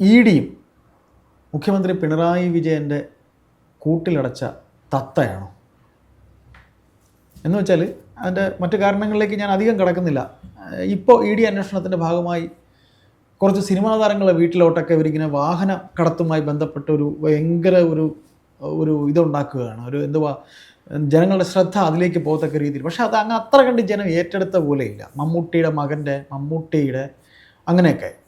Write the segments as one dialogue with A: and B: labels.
A: E ഡിയും മുഖ്യമന്ത്രി പിണറായി വിജയന്റെ കൂട്ടിലടച്ച തത്തയാണോ? എന്ന് വെച്ചാൽ അതിന്റെ മറ്റു കാരണങ്ങളിലേക്ക് ഞാൻ അധികം കിടക്കുന്നില്ല. ഇപ്പോൾ ഇ ഡി അന്വേഷണത്തിന്റെ ഭാഗമായി കുറച്ച് സിനിമാ താരങ്ങളെ വീട്ടിലോട്ടൊക്കെ ഇവരിങ്ങനെ വാഹന കടത്തുമായി ബന്ധപ്പെട്ട ഒരു ഭയങ്കര ഒരു ഒരു ഇതുണ്ടാക്കുകയാണ്. ഒരു എന്തുവാ ജനങ്ങളുടെ ശ്രദ്ധ അതിലേക്ക് പോകത്തക്ക രീതിയിൽ. പക്ഷെ അത് അങ്ങ് അത്ര കണ്ട് ജനം ഏറ്റെടുത്ത പോലെയില്ല മമ്മൂട്ടിയുടെ മകന്റെ മമ്മൂട്ടിയുടെ അങ്ങനെയൊക്കെ.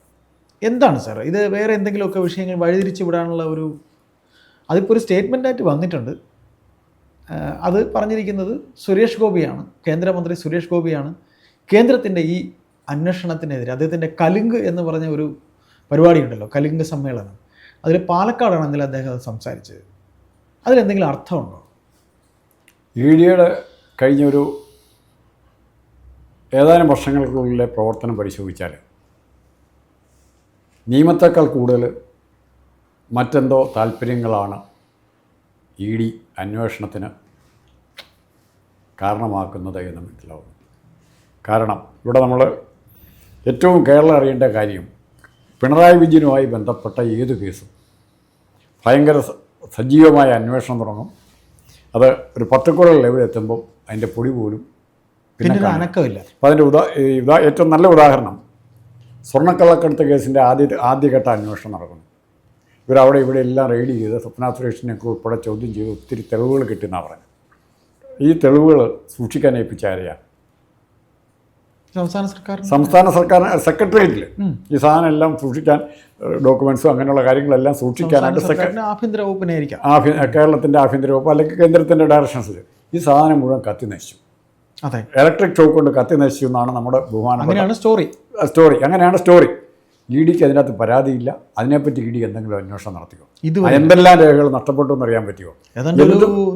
A: എന്താണ് സാർ ഇത് വേറെ എന്തെങ്കിലുമൊക്കെ വിഷയങ്ങൾ വഴിതിരിച്ച് വിടാനുള്ള ഒരു അതിപ്പോൾ ഒരു സ്റ്റേറ്റ്മെന്റായിട്ട് വന്നിട്ടുണ്ട്. അത് പറഞ്ഞിരിക്കുന്നത് സുരേഷ് ഗോപിയാണ്. കേന്ദ്രമന്ത്രി സുരേഷ് ഗോപിയാണ്. കേന്ദ്രത്തിന്റെ ഈ അന്വേഷണത്തിനെതിരെ അദ്ദേഹത്തിന്റെ കലുങ്ക് എന്ന് പറഞ്ഞ ഒരു പരിപാടിയുണ്ടല്ലോ കലുങ്ക് സമ്മേളനം. അതിൽ പാലക്കാടാണ് ഇന്നലെ അദ്ദേഹം അത് സംസാരിച്ചത്. അതിലെന്തെങ്കിലും അർത്ഥമുണ്ടോ?
B: ഇ ഡിയുടെ കഴിഞ്ഞൊരു ഏതാനും വർഷങ്ങൾക്കുള്ളിലെ പ്രവർത്തനം പരിശോധിച്ചാൽ നിയമത്തേക്കാൾ കൂടുതൽ മറ്റെന്തോ താല്പര്യങ്ങളാണ് ഇ ഡി അന്വേഷണത്തിന് കാരണമാക്കുന്നത് എന്ന് മനസ്സിലാവുന്നു. കാരണം ഇവിടെ നമ്മൾ ഏറ്റവും കേരളം അറിയേണ്ട കാര്യം പിണറായി വിജയനുമായി ബന്ധപ്പെട്ട ഏത് കേസും ഭയങ്കര സജീവമായ അന്വേഷണം തുടങ്ങും. അത് ഒരു പർട്ടിക്കുലർ ലെവലിൽ എത്തുമ്പോൾ അതിന്റെ പൊടി പോലും
A: പിന്നെ അനക്കമില്ല.
B: അപ്പോൾ അതിന്റെ ഉദാ ഏറ്റവും നല്ല ഉദാഹരണം സ്വർണക്കള്ളക്കടത്ത് കേസിന്റെ ആദ്യ ആദ്യഘട്ട അന്വേഷണം നടക്കുന്നു. ഇവരവിടെ ഇവിടെ എല്ലാം റെയ്ഡ് ചെയ്ത് സ്വപ്ന സുരേഷിനെയൊക്കെ ഉൾപ്പെടെ ചോദ്യം ചെയ്ത് ഒത്തിരി തെളിവുകൾ കിട്ടിയെന്നാണ് പറഞ്ഞത്. ഈ തെളിവുകൾ സൂക്ഷിക്കാൻ ഏൽപ്പിച്ച ആരെയാണ്?
A: സംസ്ഥാന സർക്കാർ
B: സംസ്ഥാന സർക്കാർ സെക്രട്ടേറിയറ്റിൽ ഈ സാധനം എല്ലാം സൂക്ഷിക്കാൻ ഡോക്യുമെൻസും അങ്ങനെയുള്ള കാര്യങ്ങളെല്ലാം സൂക്ഷിക്കാനായിട്ട്
A: ആഭ്യന്തര വകുപ്പിനെ ആയിരിക്കാം.
B: ആഭ്യ കേരളത്തിന്റെ ആഭ്യന്തര വകുപ്പ് അല്ലെങ്കിൽ കേന്ദ്രത്തിന്റെ ഡയറക്ഷൻസിൽ ഈ സാധനം മുഴുവൻ കത്തി നശിച്ചു.
A: അതെ.
B: ഇലക്ട്രിക് ഷോക്ക് കൊണ്ട് കത്തി നശിച്ചു എന്നാണ് നമ്മുടെ ബഹുമാനം
A: അങ്ങനെയാണ് സ്റ്റോറി
B: സ്റ്റോറി അങ്ങനെയാണ് സ്റ്റോറി ഇ ഡിക്ക് അതിനകത്ത് പരാതിയില്ല. അതിനെപ്പറ്റി ഇ ഡി എന്തെങ്കിലും അന്വേഷണം നടത്തിയോ?
A: ഇത്
B: എന്തെല്ലാം രേഖകൾ നഷ്ടപ്പെട്ടു എന്ന് അറിയാൻ പറ്റുമോ?
A: ഏതാണ്ട്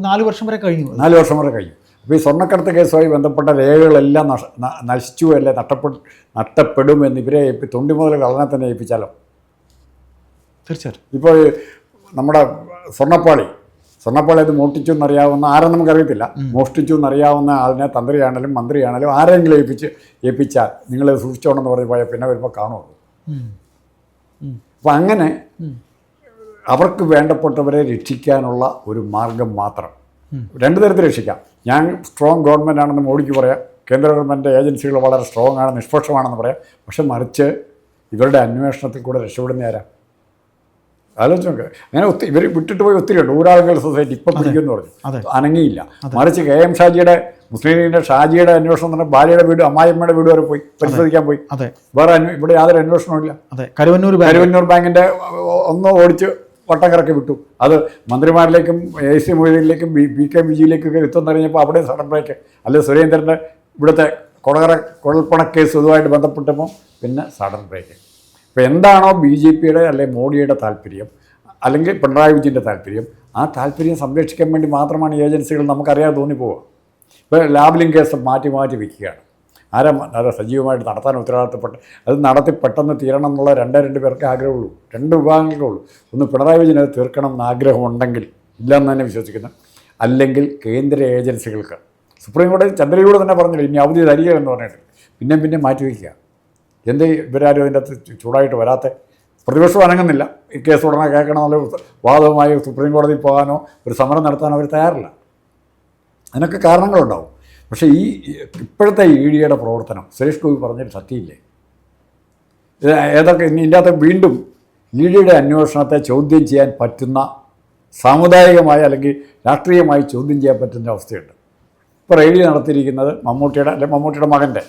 A: നാല് വർഷം വരെ കഴിഞ്ഞു.
B: നാല് വർഷം വരെ കഴിഞ്ഞു. അപ്പോൾ ഈ സ്വർണക്കടത്ത് കേസുമായി ബന്ധപ്പെട്ട രേഖകളെല്ലാം നഷ നശിച്ചു അല്ലെ? നഷ്ടപ്പെട്ടു നഷ്ടപ്പെടുമെന്ന് ഇവരെ ഏൽപ്പി- തൊണ്ടി മുതൽ കളനെ തന്നെ ഏൽപ്പിച്ചാലോ?
A: തീർച്ചയായിട്ടും.
B: ഇപ്പോൾ നമ്മുടെ സ്വർണപ്പാളി സ്വർണപ്പാളി ഇത് മോഷ്ടിച്ചു എന്നറിയാവുന്ന ആരെന്ന് നമുക്കറിയത്തില്ല. മോഷ്ടിച്ചു എന്നറിയാവുന്ന ആളിനെ തന്ത്രിയാണെങ്കിലും മന്ത്രിയാണെങ്കിലും ആരെങ്കിലും ഏൽപ്പിച്ച് ഏൽപ്പിച്ചാൽ നിങ്ങൾ സൂക്ഷിച്ചോണമെന്ന് പറഞ്ഞ് പോയാൽ പിന്നെ വരുമ്പോൾ കാണുള്ളൂ. അപ്പം അങ്ങനെ അവർക്ക് വേണ്ടപ്പെട്ടവരെ രക്ഷിക്കാനുള്ള ഒരു മാർഗം മാത്രം. രണ്ട് തരത്തിൽ രക്ഷിക്കാം. ഞാൻ സ്ട്രോങ് ഗവൺമെന്റ് ആണെന്ന് മോഡിക്ക് പറയാം. കേന്ദ്ര ഗവൺമെന്റ് ഏജൻസികൾ വളരെ സ്ട്രോങ് ആണ് നിഷ്പക്ഷമാണെന്ന് പറയാം. പക്ഷെ മറിച്ച് ഇവരുടെ അന്വേഷണത്തിൽ കൂടെ രക്ഷപ്പെടുന്ന ആരാ? ആലോചിച്ച് നോക്കുക അങ്ങനെ ഒത്തിരി ഇവർ വിട്ടിട്ട് പോയി ഒത്തിരി ഉണ്ട്. ഊരാളുകൾ സൊസൈറ്റി ഇപ്പം പിടിക്കുമെന്ന്. പറഞ്ഞു. അനങ്ങിയില്ല. മറിച്ച് കെ എം ഷാജിയുടെ മുസ്ലിം ലീഗിന്റെ ഷാജിയുടെ അന്വേഷണം തന്നെ ഭാര്യയുടെ വീട് അമ്മായിയമ്മയുടെ വീട് വരെ പോയി. പരിശോധിക്കാൻ പോയി.
A: അതെ.
B: വേറെ ഇവിടെ യാതൊരു അന്വേഷണവും ഇല്ല.
A: അതെ. കരുവന്നൂർ
B: കരുവന്നൂർ ബാങ്കിന്റെ ഒന്ന് ഓടിച്ച് വട്ടം കറക്കി വിട്ടു. അത് മന്ത്രിമാരിലേക്കും എ സി മൊയ്തീനിലേക്കും ബി പി കെ വിജിയിലേക്കൊക്കെ എത്തുമെന്ന് അറിഞ്ഞപ്പോൾ അവിടെ സഡൻ ബ്രേക്ക്. അല്ലെ സുരേന്ദ്രന്റെ ഇവിടുത്തെ കൊടകര കുഴൽപ്പണ കേസ് ഇതുമായിട്ട് ബന്ധപ്പെട്ടപ്പോൾ പിന്നെ സഡൻ ബ്രേക്ക്. ഇപ്പോൾ എന്താണോ ബി ജെ പിയുടെ അല്ലെ മോഡിയുടെ താല്പര്യം അല്ലെങ്കിൽ പിണറായി വിജയന്റെ താല്പര്യം ആ താല്പര്യം സംരക്ഷിക്കാൻ വേണ്ടി മാത്രമാണ് ഏജൻസികൾ നമുക്കറിയാതെ തോന്നിപ്പോവുക. ഇപ്പോൾ ലാബിലിംഗ് കേസ് മാറ്റി മാറ്റി വയ്ക്കുകയാണ് ആരാ സജീവമായിട്ട് നടത്താൻ ഉത്തരവാദിത്തപ്പെട്ട് അത് നടത്തി പെട്ടെന്ന് തീരണം എന്നുള്ള രണ്ടേ രണ്ട് പേർക്ക് ആഗ്രഹമുള്ളൂ. രണ്ട് വിഭാഗങ്ങൾക്കേ ഉള്ളൂ. ഒന്ന് പിണറായി വിജയൻ അത് തീർക്കണം എന്ന് ആഗ്രഹമുണ്ടെങ്കിൽ ഇല്ലെന്ന് തന്നെ വിശ്വസിക്കുന്നു. അല്ലെങ്കിൽ കേന്ദ്ര ഏജൻസികൾക്ക്. സുപ്രീം കോടതി ചന്ദ്രയിലൂടെ തന്നെ പറഞ്ഞില്ല ഇനി അവധി തരിക എന്ന് പറഞ്ഞിട്ട്. പിന്നെ പിന്നെ മാറ്റി വയ്ക്കുക എന്തേ ഇവരാരും അതിന്റെ അകത്ത് ചൂടായിട്ട് വരാത്ത പ്രതിപക്ഷം അനങ്ങുന്നില്ല. ഈ കേസ് ഉടനെ കേൾക്കണം എന്നുള്ള വാദവുമായി സുപ്രീം കോടതിയിൽ പോകാനോ ഒരു സമരം നടത്താനോ അവർ തയ്യാറില്ല. അതിനൊക്കെ കാരണങ്ങളുണ്ടാവും. പക്ഷേ ഈ ഇപ്പോഴത്തെ ഇ ഡിയുടെ പ്രവർത്തനം സുരേഷ് ഗോപി പറഞ്ഞൊരു സത്യമില്ലേ? ഏതൊക്കെ ഇനി അകത്ത് വീണ്ടും ഇ ഡിയുടെ അന്വേഷണത്തെ ചോദ്യം ചെയ്യാൻ പറ്റുന്ന സാമുദായികമായി അല്ലെങ്കിൽ രാഷ്ട്രീയമായി ചോദ്യം ചെയ്യാൻ പറ്റുന്ന അവസ്ഥയുണ്ട്. ഇപ്പോൾ റെയ്ഡി നടത്തിയിരിക്കുന്നത് മമ്മൂട്ടിയുടെ അല്ലെങ്കിൽ മമ്മൂട്ടിയുടെ മകന്റെ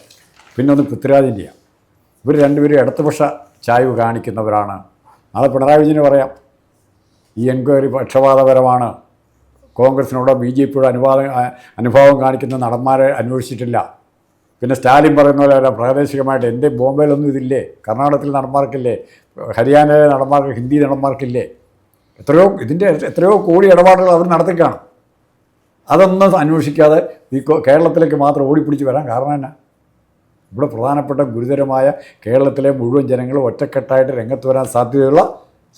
B: പിന്നെ ഒന്ന് പൃഥ്വിരാജിന്റെയാണ്. ഇവർ രണ്ടുപേരും ഇടതുപക്ഷ ചായ്വ് കാണിക്കുന്നവരാണ്. നാളെ പിണറായി വിജയന് പറയാം. ഈ എൻക്വയറി പക്ഷപാതപരമാണ്. കോൺഗ്രസിനോടോ ബി ജെ പിയോടോ അനുവാദം അനുഭാവം കാണിക്കുന്ന നടന്മാരെ അന്വേഷിച്ചിട്ടില്ല. പിന്നെ സ്റ്റാലിൻ പറയുന്ന പോലെ അല്ല പ്രാദേശികമായിട്ട് എന്റെ ബോംബെയിലൊന്നും ഇതില്ലേ? കർണാടകത്തിൽ നടന്മാർക്കില്ലേ? ഹരിയാനയിലെ നടന്മാർക്ക് ഹിന്ദി നടന്മാർക്കില്ലേ? എത്രയോ ഇതിന്റെ എത്രയോ കോടി ഇടപാടുകൾ അവർ നടത്തിക്കാണ്. അതൊന്നും അന്വേഷിക്കാതെ ഈ കേരളത്തിലേക്ക് മാത്രം ഓടിപ്പിടിച്ച് വരാൻ കാരണം എന്നാ? ഇവിടെ പ്രധാനപ്പെട്ട ഗുരുതരമായ കേരളത്തിലെ മുഴുവൻ ജനങ്ങളും ഒറ്റക്കെട്ടായിട്ട് രംഗത്ത് വരാൻ സാധ്യതയുള്ള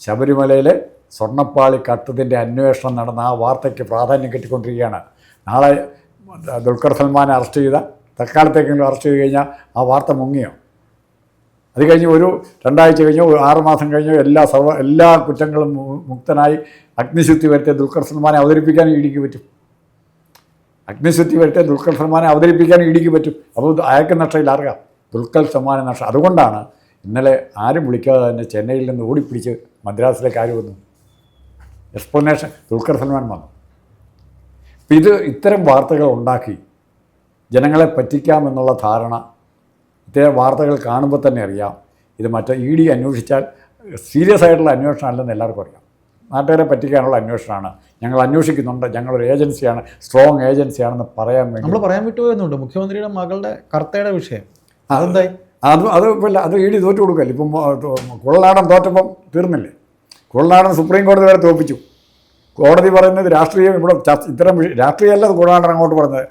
B: ശബരിമലയിലെ സ്വർണപ്പാളി കത്തതിന്റെ അന്വേഷണം നടന്ന ആ വാർത്തയ്ക്ക് പ്രാധാന്യം കിട്ടിക്കൊണ്ടിരിക്കുകയാണ്. നാളെ ദുൽഖർ സൽമാനെ അറസ്റ്റ് ചെയ്ത തൽക്കാലത്തേക്കെങ്കിലും അറസ്റ്റ് ചെയ്ത് കഴിഞ്ഞാൽ ആ വാർത്ത മുങ്ങിയോ? അത് കഴിഞ്ഞ് ഒരു രണ്ടാഴ്ച കഴിഞ്ഞോ ആറ് മാസം കഴിഞ്ഞോ എല്ലാ സർവ എല്ലാ കുറ്റങ്ങളും മുക്തനായി അഗ്നിശുദ്ധി വരുത്തിയ ദുൽഖർ സൽമാനെ അവതരിപ്പിക്കാൻ ഇടിക്ക് പറ്റും. അഗ്നിശുദ്ധി വരട്ടെ ദുൽഖർ സൽമാനെ അവതരിപ്പിക്കാൻ ഇടിക്ക് പറ്റും. അപ്പോൾ അയാൾക്ക് നഷ്ടമില്ല അറിയാം. ദുൽഖർ സൽമാനെ നഷ്ടം. അതുകൊണ്ടാണ് ഇന്നലെ ആരും വിളിക്കാതെ തന്നെ ചെന്നൈയിൽ നിന്ന് ഓടിപ്പിടിച്ച് മദ്രാസിലേക്ക് ആര് വന്നു? എക്സ്പ്ലനേഷൻ ദുൽഖർ സൽമാൻ വന്നു. അപ്പം ഇത് ഇത്തരം വാർത്തകൾ ഉണ്ടാക്കി ജനങ്ങളെ പറ്റിക്കാമെന്നുള്ള ധാരണ ഇത്തരം വാർത്തകൾ കാണുമ്പോൾ തന്നെ അറിയാം. ഇത് മറ്റേ ഇ ഡി അന്വേഷിച്ചാൽ സീരിയസ് ആയിട്ടുള്ള അന്വേഷണം അല്ലെന്ന് എല്ലാവർക്കും അറിയാം. നാട്ടുകാരെ പറ്റിക്കാനുള്ള അന്വേഷണമാണ്. ഞങ്ങൾ അന്വേഷിക്കുന്നുണ്ട്. ഞങ്ങളൊരു ഏജൻസിയാണ് സ്ട്രോങ് ഏജൻസിയാണെന്ന് പറയാൻ വേണ്ടി.
A: നമ്മൾ പറയാൻ വിട്ടുപോയെന്നുണ്ട് മുഖ്യമന്ത്രിയുടെ മകളുടെ കർത്തയുടെ വിഷയം. അതെന്തായി?
B: അത് അത് ഇല്ല അത് ഇ ഡി തോറ്റു കൊടുക്കല്ലേ? ഇപ്പം കുള്ളനാടൻ തോറ്റപ്പം തീർന്നില്ലേ? കുള്ളനാടൻ സുപ്രീം കോടതി വരെ തോപ്പിച്ചു. കോടതി പറയുന്നത് രാഷ്ട്രീയം ഇവിടെ ഇത്തരം രാഷ്ട്രീയമല്ല കുള്ളനാടൻ അങ്ങോട്ട് പറഞ്ഞത്.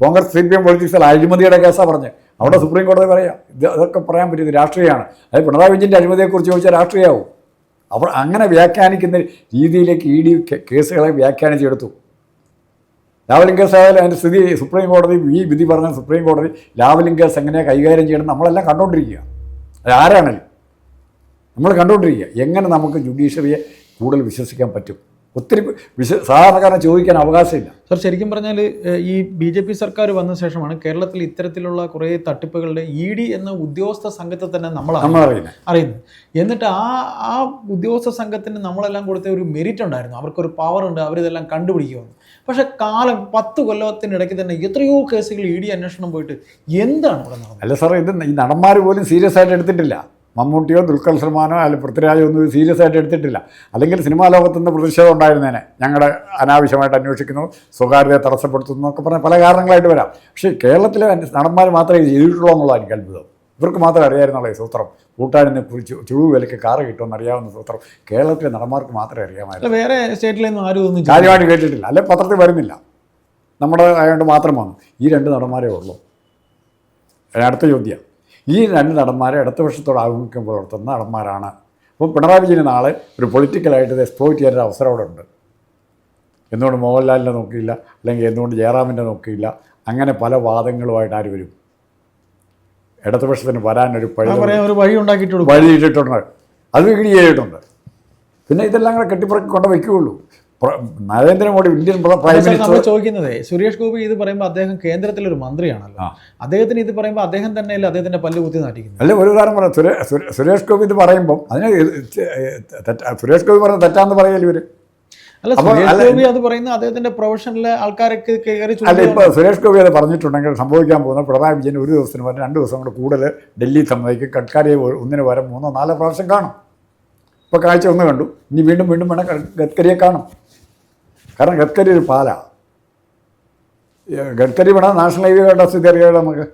B: കോൺഗ്രസ് സി പി എം പൊളിറ്റിക്സിൽ അഴിമതിയുടെ കേസാണ് പറഞ്ഞത്. അവിടെ സുപ്രീം കോടതി പറയാം ഇത് അതൊക്കെ പറയാൻ പറ്റിയത് രാഷ്ട്രീയമാണ്. അത് പിണറായി വിജയന്റെ അഴിമതിയെക്കുറിച്ച് ചോദിച്ചാൽ രാഷ്ട്രീയമാവും. അപ്പോൾ അങ്ങനെ വ്യാഖ്യാനിക്കുന്ന രീതിയിലേക്ക് ഇ ഡി കേസുകളെ വ്യാഖ്യാനിച്ചെടുത്തു. ലാവലിംഗ് കേസ് ആയാലും അതിന്റെ സ്ഥിതി സുപ്രീം കോടതി ഈ വിധി പറഞ്ഞ സുപ്രീം കോടതി ലാവലിംഗ് കേസ് എങ്ങനെ കൈകാര്യം ചെയ്യണം നമ്മളെല്ലാം കണ്ടുകൊണ്ടിരിക്കുക അത് നമ്മൾ കണ്ടുകൊണ്ടിരിക്കുക എങ്ങനെ നമുക്ക് ജുഡീഷ്യറിയെ കൂടുതൽ വിശ്വസിക്കാൻ പറ്റും? ഒത്തിരി വിശ സാധാരണക്കാരനെ ചോദിക്കാൻ അവകാശമില്ല.
A: സർ ശരിക്കും പറഞ്ഞാൽ ഈ ബി ജെ പി സർക്കാർ വന്ന ശേഷമാണ് കേരളത്തിൽ ഇത്തരത്തിലുള്ള കുറേ തട്ടിപ്പുകളുടെ ഇ ഡി എന്ന ഉദ്യോഗസ്ഥ സംഘത്തെ തന്നെ നമ്മൾ
B: അറിയുന്നത്
A: അറിയുന്നത്. എന്നിട്ട് ആ ആ ഉദ്യോഗസ്ഥ സംഘത്തിന് നമ്മളെല്ലാം കൊടുത്ത ഒരു മെരിറ്റ് ഉണ്ടായിരുന്നു. അവർക്കൊരു പവർ ഉണ്ട് അവരിതെല്ലാം കണ്ടുപിടിക്കുമെന്ന്. പക്ഷെ കാലം പത്ത് കൊല്ലത്തിനിടയ്ക്ക് തന്നെ എത്രയോ കേസുകൾ ഇ ഡി അന്വേഷണം പോയിട്ട് എന്താണ് ഇവിടെ നടന്നത്?
B: അല്ല സാറേ ഇത് ഈ നടന്മാർ പോലും സീരിയസ് ആയിട്ട് എടുത്തിട്ടില്ല. മമ്മൂട്ടിയോ ദുൽഖർ സൽമാനോ അല്ലെങ്കിൽ പൃഥ്വിരാജോ ഒന്നും സീരിയസ് ആയിട്ട് എടുത്തിട്ടില്ല. അല്ലെങ്കിൽ സിനിമാ ലോകത്തുനിന്ന് പ്രതിഷേധം ഉണ്ടായിരുന്നേനെ. ഞങ്ങളുടെ അനാവശ്യമായിട്ട് അന്വേഷിക്കുന്നു സ്വകാര്യതയെ തടസ്സപ്പെടുത്തുന്നു എന്നൊക്കെ പറഞ്ഞ പല കാരണങ്ങളായിട്ട് വരാം. പക്ഷേ കേരളത്തിലെ നടന്മാർ മാത്രമേ ചെയ്തിട്ടുള്ളൂ എന്നുള്ളതാണ് എനിക്ക് അത്ഭുതം. ഇവർക്ക് മാത്രം അറിയാമായിരുന്നുള്ള ഈ സൂത്രം. കൂട്ടാനിന്ന് കുറിച്ച് ചുഴു വിലക്ക് കാറ് കിട്ടുമെന്ന് അറിയാവുന്ന സൂത്രം കേരളത്തിലെ നടന്മാർക്ക് മാത്രമേ അറിയാമായിരുന്നു.
A: വേറെ സ്റ്റേറ്റിലൊന്നും ആരും ഒന്നും.
B: കാര്യമായിട്ട് കേട്ടിട്ടില്ല. അല്ലെ പത്രത്തിൽ വരുന്നില്ല. നമ്മുടെ ആയതുകൊണ്ട് മാത്രം വന്നു. ഈ രണ്ട് നടന്മാരേ ഉള്ളൂ. അടുത്ത ചോദ്യം. ഈ രണ്ട് നടന്മാരെ അടുത്ത വർഷത്തോട് ആഭിമുഖ്യം പുലർത്തുന്ന നടന്മാരാണ്. അപ്പോൾ പിണറായി വിജയൻ നാളെ ഒരു പൊളിറ്റിക്കലായിട്ട് ഇത് എക്സ്പ്ലോയിറ്റ് ചെയ്യാനൊരു അവസരം അവിടെ ഉണ്ട്. എന്തുകൊണ്ട് മോഹൻലാലിനെ നോക്കിയില്ല? അല്ലെങ്കിൽ എന്തുകൊണ്ട് ജയറാമിന്റെ നോക്കിയില്ല? അങ്ങനെ പല വാദങ്ങളുമായിട്ട് ആര് വരും? ഇടതുപക്ഷത്തിന് വരാനൊരു
A: ഒരു വഴി ഉണ്ടാക്കിയിട്ട് വഴി
B: ഇട്ടിട്ടുണ്ട് അത് വീട് ചെയ്തിട്ടുണ്ട് പിന്നെ ഇതെല്ലാം കൂടെ കെട്ടിപ്പറക്കി കൊണ്ട് വയ്ക്കുകയുള്ളൂ നരേന്ദ്രമോദി ഇന്ത്യൻ പ്ര- മിനിസ്റ്റർ
A: ചോദിക്കുന്നത് സുരേഷ് ഗോപി ഇത് പറയുമ്പോൾ അദ്ദേഹം കേന്ദ്രത്തിൽ ഒരു
B: മന്ത്രിയാണല്ലോ.
A: അദ്ദേഹത്തിന് ഇത് പറയുമ്പോൾ അദ്ദേഹം തന്നെയല്ലേ അദ്ദേഹത്തിന്റെ പല്ല് കുത്തി നാട്ടിക്കുന്നത്
B: അല്ല ഒരു ഉദാഹരണം പറയാം. സുരേ സുരേ- സുരേഷ് ഗോപി ഇത് പറയുമ്പോൾ അതിന് സുരേഷ് ഗോപി പറഞ്ഞ തെറ്റാന്ന് പറയൽ ഇവർ?
A: അല്ല
B: ഇപ്പൊ
A: സുരേഷ് ഗോപി അത് അദ്ദേഹത്തിന്റെ പ്രൊഫഷനിലെ ആൾക്കാരൊക്കെ കയറി
B: അല്ല
A: ചുറ്റി
B: ഇപ്പോൾ സുരേഷ് ഗോപി അത് പറഞ്ഞിട്ടുണ്ടെങ്കിൽ സംഭവിക്കാൻ പോകുന്ന പിണറായി വിജയൻ ഒരു ദിവസത്തിന് പകരം രണ്ട് ദിവസം കൂടെ കൂടുതൽ ഡൽഹി ഗഡ്കരിയെ ഒ- ഒന്നിന് വരെ മൂന്നോ നാലോ പ്രാവശ്യം കാണും. ഇപ്പോൾ കാഴ്ച ഒന്ന് കണ്ടു. ഇനി വീണ്ടും വീണ്ടും വേണം ഗഡ്കരിയെ കാണും. കാരണം ഗഡ്കരി ഒരു പാലാണ് ഗഡ്കരി പണിത നാഷണൽ ഹൈവേയുടെ സ്ഥിതി അറിയാമല്ലോ നമുക്ക്?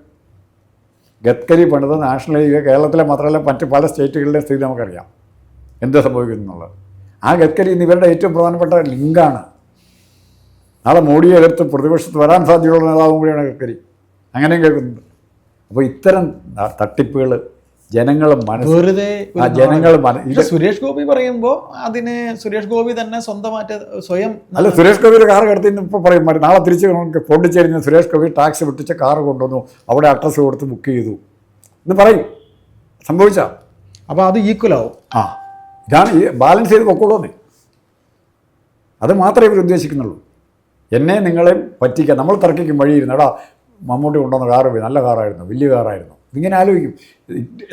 B: ഗഡ്കരി പണിത നാഷണൽ ഹൈവേ കേരളത്തിലെ മാത്രമല്ല മറ്റ് പല സ്റ്റേറ്റുകളിലെ സ്ഥിതി നമുക്കറിയാം. എന്ത് സംഭവിക്കുന്നു എന്നുള്ളത്. ആ ഗഡ്കരി ഇന്ന് ഇവരുടെ ഏറ്റവും പ്രധാനപ്പെട്ട ലിങ്കാണ്. നാളെ മോഡിയെ എതിർത്ത് പ്രതിപക്ഷത്ത് വരാൻ സാധ്യതയുള്ള നേതാവും കൂടിയാണ് ഗഡ്കരി. അങ്ങനെയും കേൾക്കുന്നുണ്ട്. അപ്പോൾ ഇത്തരം തട്ടിപ്പുകൾ ജനങ്ങൾ
A: വെറുതെ
B: ജനങ്ങൾ
A: സുരേഷ് ഗോപി പറയുമ്പോൾ അതിന് സുരേഷ് ഗോപി തന്നെ സ്വന്തമായിട്ട് സ്വയം
B: അല്ല സുരേഷ് ഗോപിയുടെ കാർ കടത്തി ഇപ്പോൾ പറയും നാളെ തിരിച്ച് നമുക്ക് പോണ്ടിച്ചേരി നിന്ന് സുരേഷ് ഗോപി ടാക്സി വിട്ടിച്ച കാർ കൊണ്ടുവന്നു അവിടെ അഡ്രസ്സ് കൊടുത്ത് ബുക്ക് ചെയ്തു. എന്ന് പറയും. സംഭവിച്ചാ?
A: അപ്പോൾ അത് ഈക്വൽ ആവും.
B: ആ. ഇതാണ് ഈ ബാലൻസ് ചെയ്ത് പൊക്കോളൂന്നേ അത് മാത്രമേ ഇവർ ഉദ്ദേശിക്കുന്നുള്ളൂ. എന്നെ നിങ്ങളെ പറ്റിക്കാൻ നമ്മൾ തർക്കിക്കും വഴിയിരുന്നു എടാ മമ്മൂട്ടി കൊണ്ടുവന്ന കാറ് പോയി നല്ല കാറായിരുന്നു വലിയ കാറായിരുന്നു. ഇങ്ങനെ ആലോചിക്കും.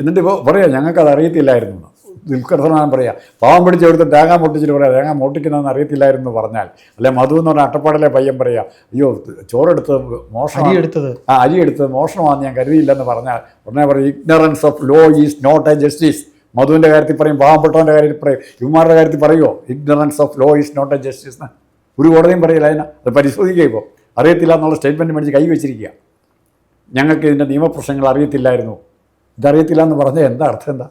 B: എന്നിട്ട് ഇപ്പോൾ പറയാം ഞങ്ങൾക്കത് അറിയത്തില്ലായിരുന്നു. ദുൽഖർസനാൻ പറയാം. പാവം പിടിച്ച് എടുത്ത് തേങ്ങ പൊട്ടിച്ചിട്ട് പറയാം തേങ്ങ മോട്ടിക്കുന്നതെന്ന് അറിയത്തില്ലായിരുന്നു എന്ന് പറഞ്ഞാൽ. അല്ലെ മധു എന്ന് പറഞ്ഞ അട്ടപ്പാടിലെ പയ്യൻ പറയാം അയ്യോ ചോറെടുത്ത്
A: മോഷണം എടുത്തത്
B: ആ അരി എടുത്തത് മോഷണമാണെന്ന് ഞാൻ കരുതിയില്ലെന്ന് പറഞ്ഞാൽ ഉടനെ പറയും ignorance of law is not a justice മധുവിന്റെ കാര്യത്തിൽ പറയും പാവപ്പെട്ടവന്റെ കാര്യത്തിൽ പറയും. ഇവന്മാരുടെ കാര്യത്തിൽ പറയുമോ ignorance of law is not a justice എന്ന്. ഒരു കോടതിയും പറയില്ല അതിനെ. അത് പരിശോധിക്കുക ഇപ്പോൾ അറിയത്തില്ല എന്നുള്ള സ്റ്റേറ്റ്മെന്റ് മേടിച്ച് കൈ വെച്ചിരിക്കുക. ഞങ്ങൾക്ക് ഇതിന്റെ നിയമപ്രശ്നങ്ങൾ അറിയത്തില്ലായിരുന്നു. ഇതറിയത്തില്ല എന്ന് പറഞ്ഞാൽ എന്താ അർത്ഥം എന്താ?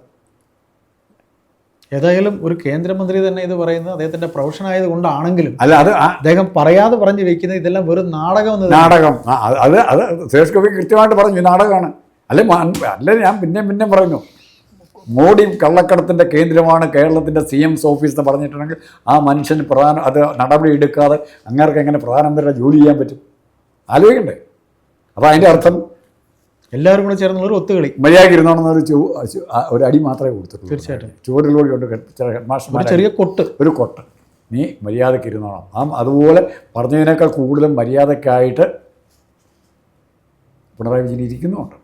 A: ഏതായാലും ഒരു കേന്ദ്രമന്ത്രി തന്നെ ഇത് പറയുന്നത് അദ്ദേഹത്തിന്റെ പ്രൊഫഷൻ ആയത് കൊണ്ടാണെങ്കിലും
B: അല്ല അത്
A: അദ്ദേഹം പറയാതെ പറഞ്ഞു വെക്കുന്നത് ഇതെല്ലാം വെറും നാടകം.
B: നാടകം. അത് അത് സുരേഷ് ഗോപി കൃത്യമായിട്ട് പറഞ്ഞു നാടകമാണ്. അല്ലെ അല്ല ഞാൻ പിന്നെയും പിന്നെയും പറഞ്ഞു മോഡി കള്ളക്കടത്തിന്റെ കേന്ദ്രമാണ് കേരളത്തിന്റെ സി എംസ് ഓഫീസ് എന്ന് പറഞ്ഞിട്ടുണ്ടെങ്കിൽ ആ മനുഷ്യന് പ്രധാന അത് നടപടി എടുക്കാതെ അങ്ങേർക്ക് എങ്ങനെ പ്രധാനമന്ത്രിയുടെ ജോലി ചെയ്യാൻ പറ്റും? ആലോചിക്കണ്ടേ? അപ്പോൾ അതിന്റെ അർത്ഥം
A: എല്ലാവരും കൂടെ ചേർന്നുള്ള ഒരു ഒത്തുകളി.
B: മര്യാദയ്ക്ക് ഇരുന്നോണമെന്നൊരു ചോ ചോ- ഒരു അടി മാത്രമേ കൊടുത്തിട്ടുള്ളൂ.
A: തീർച്ചയായിട്ടും.
B: ചുവടിലൂടെ കൊണ്ട് ചില
A: ഒരു ചെറിയ കൊട്ട്.
B: ഒരു കൊട്ട്. നീ മര്യാദയ്ക്ക് ഇരുന്നോണം ആ അതുപോലെ പറഞ്ഞതിനേക്കാൾ കൂടുതലും മര്യാദയ്ക്കായിട്ട് പിണറായി വിജയൻ ഇരിക്കുന്നുമുണ്ട്.